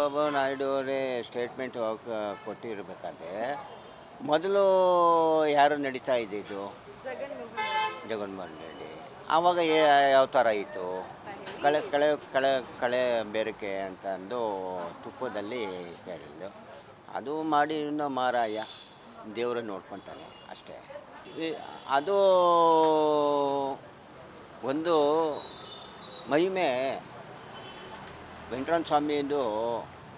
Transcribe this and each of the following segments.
ಚಂದ್ರಬಾಬು ನಾಯ್ಡು ಅವರೇ ಸ್ಟೇಟ್ಮೆಂಟ್ ಕೊಟ್ಟಿರಬೇಕಾದ್ರೆ ಮೊದಲು ಯಾರು ನಡೀತಾ ಇದ್ದಿದ್ದು ಜಗನ್ಮೋಹನ್ ರೆಡ್ಡಿ. ಆವಾಗ ಯಾವ ಥರ ಇತ್ತು? ಕಳೆ ಕಳೆ ಕಳೆ ಕಳೆ ಬೇರಿಕೆ ಅಂತ ಅಂದು ತುಪ್ಪದಲ್ಲಿ ಹೇಳಿದ್ದು. ಅದು ಮಾಡಿ ಇನ್ನೂ ಮಾರಾಯ ದೇವರು ನೋಡ್ಕೊತಾನೆ ಅಷ್ಟೇ. ಅದು ಒಂದು ಮಹಿಮೆ ವೆಂಕಟರಮಣ ಸ್ವಾಮಿಯಿಂದ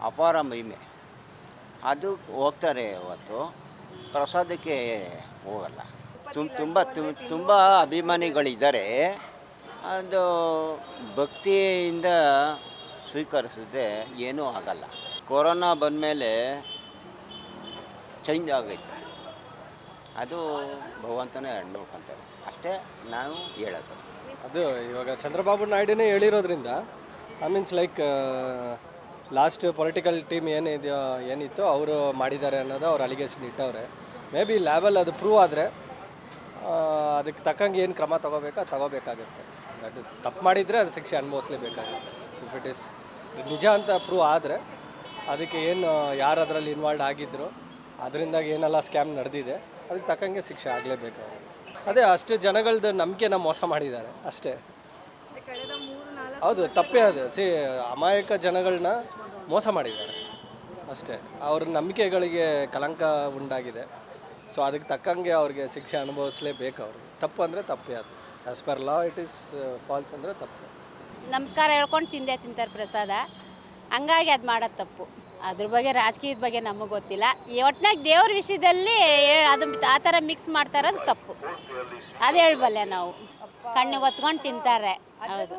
ಅಪಾರ ಮಹಿಮೆ. ಅದು ಹೋಗ್ತಾರೆ ಇವತ್ತು. ಪ್ರಸಾದಕ್ಕೆ ಹೋಗಲ್ಲ. ತುಂಬ ತುಂಬ ತುಂಬ ಅಭಿಮಾನಿಗಳಿದ್ದಾರೆ. ಅದು ಭಕ್ತಿಯಿಂದ ಸ್ವೀಕರಿಸಿದ್ರೆ ಏನೂ ಆಗಲ್ಲ. ಕೊರೋನಾ ಬಂದಮೇಲೆ ಚೇಂಜ್ ಆಗೈತೆ. ಅದು ಭಗವಂತನೇ ನೋಡ್ಕೊತಾರೆ. ಅಷ್ಟೇ ನಾವು ಹೇಳೋದು. ಅದು ಇವಾಗ ಚಂದ್ರಬಾಬು ನಾಯ್ಡುನೇ ಹೇಳಿರೋದ್ರಿಂದ I means like last political team ಏನಿದೆಯೋ, ಏನಿತ್ತು ಅವರು ಮಾಡಿದ್ದಾರೆ ಅನ್ನೋದು ಅವ್ರು ಅಲಿಗೇಷನ್ ಇಟ್ಟವ್ರೆ. ಮೇ ಬಿ ಲ್ಯಾಬಲ್ ಅದು ಪ್ರೂವ್ ಆದರೆ ಅದಕ್ಕೆ ತಕ್ಕಂಗೆ ಏನು ಕ್ರಮ ತಗೋಬೇಕು, ಅದು ತಗೋಬೇಕಾಗುತ್ತೆ. ದಟ್ ತಪ್ಪು ಮಾಡಿದರೆ ಅದು ಶಿಕ್ಷೆ ಅನುಭವಿಸ್ಲೇಬೇಕಾಗುತ್ತೆ. ಇಫ್ ಇಟ್ ಇಸ್ ನಿಜ ಅಂತ ಪ್ರೂವ್ ಆದರೆ, ಅದಕ್ಕೆ ಏನು ಯಾರು ಅದರಲ್ಲಿ ಇನ್ವಾಲ್ವ್ ಆಗಿದ್ರು, ಅದರಿಂದಾಗಿ ಏನೆಲ್ಲ ಸ್ಕ್ಯಾಮ್ ನಡೆದಿದೆ, ಅದಕ್ಕೆ ತಕ್ಕಂಗೆ ಶಿಕ್ಷೆ ಆಗಲೇಬೇಕು ಅದೇ ಅಷ್ಟು ಜನಗಳದ್ದು ನಂಬಿಕೆನ ಮೋಸ ಮಾಡಿದ್ದಾರೆ, ಅಷ್ಟೇ. ಹೌದು, ತಪ್ಪೇ ಅದು. ಸಿ, ಅಮಾಯಕ ಜನಗಳನ್ನ ಮೋಸ ಮಾಡಿದ್ದಾರೆ. ಅಷ್ಟೇ. ಅವ್ರ ನಂಬಿಕೆಗಳಿಗೆ ಕಲಂಕ ಉಂಟಾಗಿದೆ ಸೊ, ಅದಕ್ಕೆ ತಕ್ಕಂಗೆ ಅವ್ರಿಗೆ ಶಿಕ್ಷೆ ಅನುಭವಿಸಲೇಬೇಕು ಅವರು. ತಪ್ಪು ಅಂದರೆ ತಪ್ಪೇ ಅದು. As per law it is false ಅಂದರೆ ತಪ್ಪು. ನಮಸ್ಕಾರ ಹೇಳ್ಕೊಂಡು ತಿಂದೆ ತಿಂತಾರೆ ಪ್ರಸಾದ. ಹಂಗಾಗಿ ಅದು ಮಾಡೋದು ತಪ್ಪು. ಅದ್ರ ಬಗ್ಗೆ ರಾಜಕೀಯದ ಬಗ್ಗೆ ನಮಗೆ ಗೊತ್ತಿಲ್ಲ. ಈ ಒಟ್ನಾಗ ದೇವ್ರ ವಿಷಯದಲ್ಲಿ ಅದು ಆ ಥರ ಮಿಕ್ಸ್ ಮಾಡ್ತಾ ಇರೋದು ತಪ್ಪು. ಅದು ಹೇಳ್ಬಲ್ಲೆ ನಾವು. ಕಣ್ಣಿಗೆ ಹೊತ್ಕೊಂಡು ತಿಂತಾರೆ. ಹೌದು.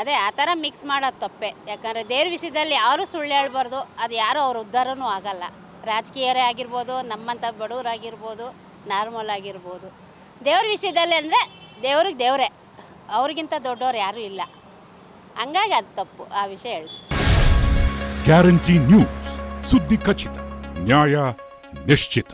ಅದೇ, ಆ ಥರ ಮಿಕ್ಸ್ ಮಾಡೋದು ತಪ್ಪೆ. ಯಾಕಂದರೆ ದೇವ್ರ ವಿಷಯದಲ್ಲಿ ಯಾರು ಸುಳ್ಳು ಹೇಳ್ಬಾರ್ದು. ಅದು ಯಾರೂ ಅವ್ರ ಉದ್ಧಾರನೂ ಆಗಲ್ಲ. ರಾಜಕೀಯರೇ ಆಗಿರ್ಬೋದು ನಮ್ಮಂಥ ಬಡವರಾಗಿರ್ಬೋದು ನಾರ್ಮಲ್ ಆಗಿರ್ಬೋದು. ದೇವ್ರ ವಿಷಯದಲ್ಲಿ ಅಂದರೆ ದೇವ್ರಿಗೆ ದೇವರೇ. ಅವ್ರಿಗಿಂತ ದೊಡ್ಡವ್ರು ಯಾರೂ ಇಲ್ಲ. ಹಂಗಾಗಿ ಅದು ತಪ್ಪು, ಆ ವಿಷಯ ಹೇಳಿ ಗ್ಯಾರಂಟಿ ನ್ಯೂಸ್ ಸುದ್ದಿ ಖಚಿತ, ನ್ಯಾಯ ನಿಶ್ಚಿತ.